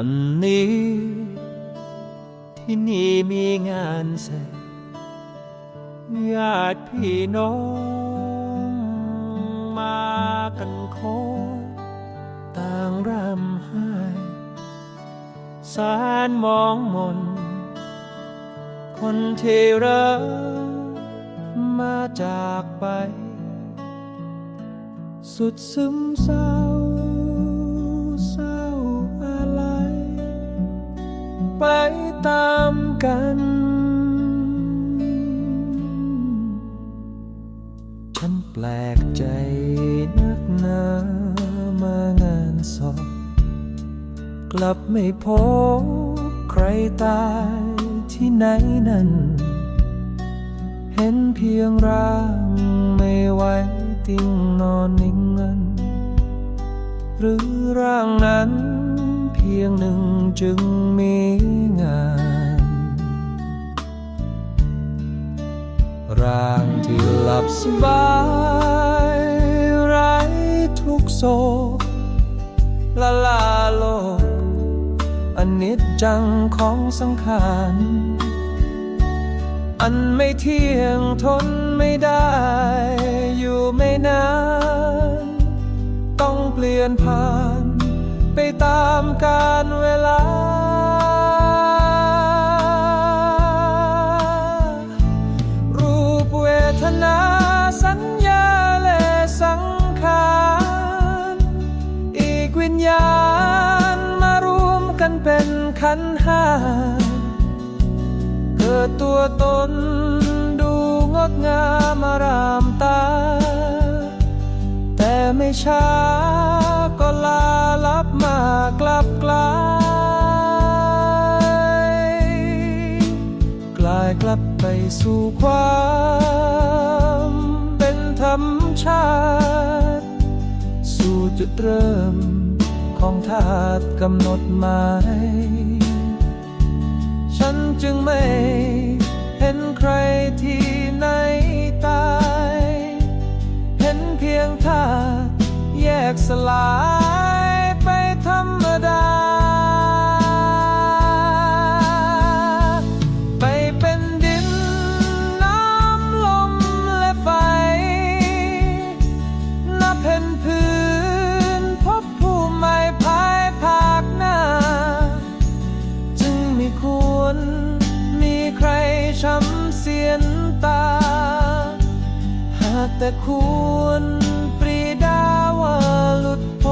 อันนี้ ที่นี่มีงานแสดงญาติพี่น้อง มากันโคต่างรำไห้สารมองมน คนที่รักมาจากไป สุดซึมเศร้า กัน ฉันแปลกใจนักหนามางานศพกลับไม่พบใครตายที่ไหนนั้นเห็นเพียงร่างไม่ไหวติ้งนอนนิ่งเงิน หรือร่างนั้นเพียงหนึ่งจึงมีงาน ร่างที่หลับสบายไร้ทุกโศกละลาโลกอนิจจังของสังขารอันไม่เที่ยงทนไม่ได้ อยู่ไม่นาน ต้องเปลี่ยนผ่านไปตามกาลเวลา วมกันเป็นขันห้าเกิดตัวตนดูงดงามารามตา แต่ไม่ช้าก็ลาลับมากลับกลายกลายกลับไปสู่ความเป็นธรรมชาติ สู่จุดเริ่ม ของธาตุกำหนดหมาย ฉันจึงไม่เห็นใครที่ไหนตาย เห็นเพียงธาตุแยกสลาย นตา หากแต่ควรปรีดาว่าหลุดพ